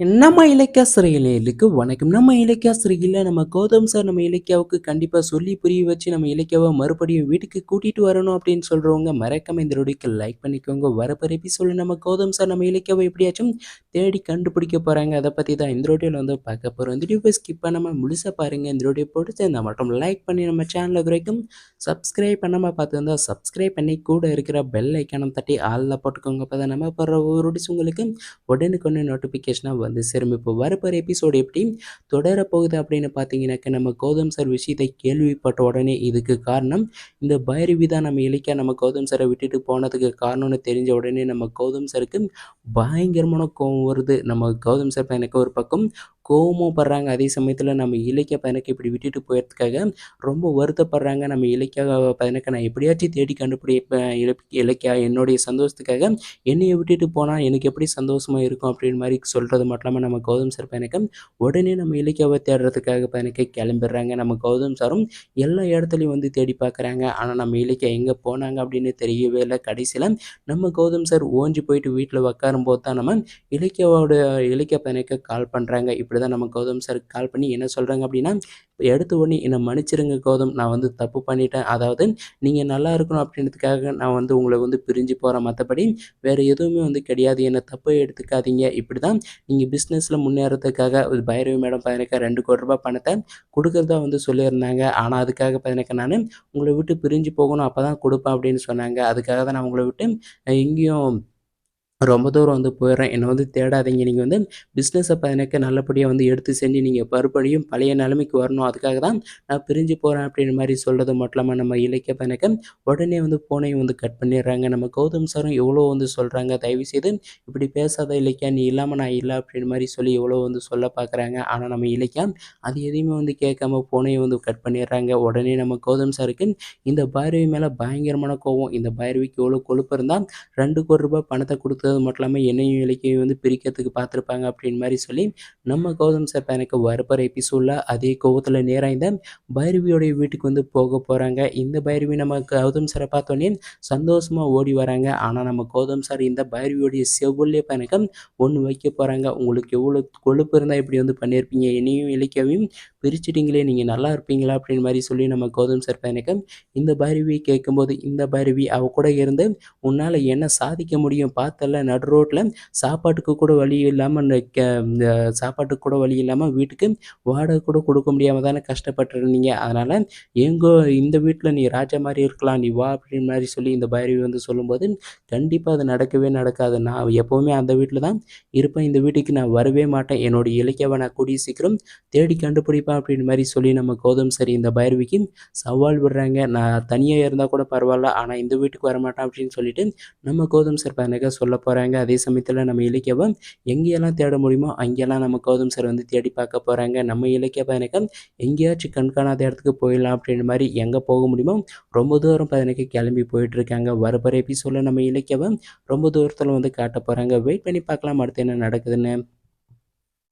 நம்ம இலக்கிய சிறையிலுக்கு வணக்கம். நம்ம இலக்கிய சிறையில் நம்ம கௌதம் சார் நம்ம இலக்கியாவுக்கு கண்டிப்பாக சொல்லி புரிய வச்சு நம்ம இலக்கியாவை மறுபடியும் வீட்டுக்கு கூட்டிகிட்டு வரணும் அப்படின்னு சொல்கிறவங்க மறக்காம இந்த ரொடிக்கு லைக் பண்ணிக்கோங்க. வரப்போகிற எபிசோடில் நம்ம கௌதம் சார் நம்ம இலக்கியாவை எப்படியாச்சும் தேடி கண்டுபிடிக்க போகிறாங்க அதை பற்றி தான் இந்த ரோட்டியில் வந்து பார்க்க போகிறோம் இந்த வீடியோ ஸ்கிப் பண்ணாமல் முழுசாக பாருங்கள் இந்த ரோடியை இந்த மட்டும் லைக் பண்ணி நம்ம சேனலை வரைக்கும் சப்ஸ்கிரைப் பண்ணாமல் பார்த்துருந்தா சப்ஸ்கிரைப் பண்ணி கூட இருக்கிற பெல் ஐக்கானம் தட்டி ஆளில் போட்டுக்கோங்க. அப்போ தான் நம்ம போடுற ஒரு உங்களுக்கு உடனுக்குன்னு நோட்டிஃபிகேஷனாக வந்து சிரமிப்பு இப்போ வரப்போகிற எபிசோடு எப்படி தொடரப்போகுது அப்படின்னு பார்த்தீங்கன்னாக்க நம்ம கௌதம் சார் விஷயத்தை கேள்விப்பட்ட உடனே இதுக்கு காரணம் இந்த பைரவி தான் நம்ம இலக்கியா நம்ம கௌதம் சாரை விட்டுட்டு போனதுக்கு காரணம்னு தெரிஞ்ச உடனே நம்ம கௌதம் சாருக்கு பயங்கரமான கோவம் வருது. நம்ம கௌதம் சார் எனக்கு ஒரு பக்கம் கோவமும் படுறாங்க. அதே சமயத்தில் நம்ம இலக்கிய பதினக்கை இப்படி விட்டுட்டு போயிறதுக்காக ரொம்ப வருத்தப்படுறாங்க. நம்ம இலக்கிய பதினக்கை நான் எப்படியாச்சும் தேடி கண்டுபிடிப்பேன். இலக்கியா என்னுடைய சந்தோஷத்துக்காக என்னைய விட்டுட்டு போனால் எனக்கு எப்படி சந்தோஷமாக இருக்கும் அப்படின்னு மாதிரி சொல்கிறது மட்டும் இல்லாமல் நம்ம கௌதம் சார் பையனுக்கு உடனே நம்ம இலக்கியாவை தேடுறதுக்காக பையனுக்கு கிளம்பிடுறாங்க. நம்ம கௌதம் சாரும் எல்லா இடத்துலையும் வந்து தேடி பார்க்குறாங்க. ஆனால் நம்ம இலக்கியா எங்கே போனாங்க அப்படின்னு தெரியவே இல்லை. கடைசியில் நம்ம கௌதம் சார் ஓஞ்சி போயிட்டு வீட்டில் உட்காரும் போது தான் நம்ம இலக்கியாவோட இலக்கிய பையனுக்கு கால் பண்ணுறாங்க இப்படி இப்படி தான் நம்ம கௌதம் சாருக்கு கால் பண்ணி என்ன சொல்கிறாங்க அப்படின்னா எடுத்த உடனே என்னை மன்னிச்சிருங்க கௌதம் நான் வந்து தப்பு பண்ணிட்டேன். அதாவது நீங்கள் நல்லா இருக்கணும் அப்படின்றதுக்காக நான் வந்து உங்களை வந்து பிரிஞ்சு போகிறேன் மற்றபடி வேறு எதுவுமே வந்து கிடையாது. என்னை தப்பு எடுத்துக்காதீங்க. இப்படி தான் நீங்கள் பிஸ்னஸில் முன்னேறதுக்காக ஒரு பைரவி மேடம் பதினக்கா ரெண்டு கோடி ரூபாய் பணத்தை கொடுக்குறதா வந்து சொல்லியிருந்தாங்க. ஆனால் அதுக்காக பதினக்கா நான் உங்களை விட்டு பிரிஞ்சு போகணும். அப்போ தான் கொடுப்பேன் அப்படின்னு சொன்னாங்க. அதுக்காக தான் நான் உங்களை விட்டு எங்கேயும் ரொம்ப தூரம் வந்து போயிடுறேன். என்னை வந்து தேடாதீங்க. நீங்கள் வந்து பிஸ்னஸை எனக்கு நல்லபடியாக வந்து எடுத்து செஞ்சு நீங்கள் மறுபடியும் பழைய நிலைமைக்கு வரணும். அதுக்காக தான் நான் பிரிஞ்சு போகிறேன் அப்படின்ற மாதிரி சொல்கிறது மட்டும் இல்லாமல் நம்ம இலக்கிய பையனுக்கு உடனே வந்து ஃபோனையும் வந்து கட் பண்ணிடுறாங்க. நம்ம கௌதம் சாரும் எவ்வளோ வந்து சொல்கிறாங்க தயவுசெய்து இப்படி பேசாத இலக்கியா நீ இல்லாமல் நான் இல்லை அப்படின்ற மாதிரி சொல்லி எவ்வளோ வந்து சொல்ல பார்க்குறாங்க ஆனால் நம்ம இலக்கியா அது எதையுமே வந்து கேட்காம ஃபோனையும் வந்து கட் பண்ணிடுறாங்க. உடனே நம்ம கௌதம் சாருக்கு இந்த பைரவி மேலே பயங்கரமான கோவம். இந்த பைரவிக்கு எவ்வளோ கொழுப்பு இருந்தால் ரெண்டு கோடி ரூபாய் பணத்தை கொடுத்து கொடுத்தது மட்டும் இல்லாமல் என்னையும் இலக்கியம் வந்து பிரிக்கிறதுக்கு பார்த்துருப்பாங்க அப்படின்னு மாதிரி சொல்லி நம்ம கௌதம் சார் எனக்கு வரப்போகிற எபிசோடில் அதே கோவத்தில் நேராக இந்த பைரவியோடைய வீட்டுக்கு வந்து போக போகிறாங்க இந்த பைரவி நம்ம கௌதம் சாரை பார்த்தோன்னே சந்தோஷமாக ஓடி வராங்க. ஆனால் நம்ம கௌதம் சார் இந்த பைரவியோடைய செவ்வொல்லே எனக்கு ஒன்று வைக்க போகிறாங்க உங்களுக்கு எவ்வளோ கொழுப்பு இருந்தால் இப்படி வந்து பண்ணியிருப்பீங்க? என்னையும் இலக்கியாவையும் பிரிச்சிட்டிங்களே நீங்கள் நல்லா இருப்பீங்களா அப்படின்னு மாதிரி சொல்லி நம்ம கௌதம் சார் எனக்கு இந்த பைரவி கேட்கும்போது இந்த பைரவி அவ கூட இருந்து உன்னால் என்ன சாதிக்க முடியும்? பார்த்தல நடு ரோட்டில் சாப்பாட்டுக்கு கூட வழி இல்லாமல் இந்த சாப்பாட்டுக்கு கூட வழி இல்லாமல் வீட்டுக்கு வாடகை கூட கொடுக்க முடியாமல் தானே கஷ்டப்பட்டுருந்தீங்க. அதனால் எங்கோ இந்த வீட்டில் நீ ராஜா மாதிரி இருக்கலாம் நீ வா அப்படின்னு மாதிரி சொல்லி இந்த பைரவி வந்து சொல்லும்போது கண்டிப்பாக அது நடக்கவே நடக்காது. நான் எப்போவுமே அந்த வீட்டில் தான் இருப்பேன். இந்த வீட்டுக்கு நான் வரவே மாட்டேன். என்னோட இலக்கியவை நான் கூடிய சீக்கிரம் தேடி கண்டுபிடிப்பேன் அப்படின்னு மாதிரி சொல்லி நம்ம கௌதம் சரி இந்த பைரவிக்கு சவால் விடுறாங்க. நான் தனியாக இருந்தால் கூட பரவாயில்ல ஆனால் இந்த வீட்டுக்கு வரமாட்டேன் அப்படின்னு சொல்லிட்டு நம்ம கௌதம் சார் பையனுக்கு சொல்ல போகிறாங்க அதே சமயத்தில் நம்ம இலக்கியவை எங்கேயெல்லாம் தேட முடியுமோ அங்கெல்லாம் நம்ம கௌதம் சார் வந்து தேடி பார்க்க போகிறாங்க நம்ம இலக்கிய பையனுக்கு எங்கேயாச்சும் கண்காணாத இடத்துக்கு போயிடலாம் அப்படின்ற மாதிரி எங்கே போக முடியுமோ ரொம்ப தூரம் பையனுக்கு கிளம்பி போயிட்டுருக்காங்க வரப்போகிற எபிசோடில் நம்ம இலக்கியவை ரொம்ப தூரத்தில் வந்து காட்ட போகிறாங்க வெயிட் பண்ணி பார்க்கலாம் அடுத்து என்ன நடக்குதுன்னு.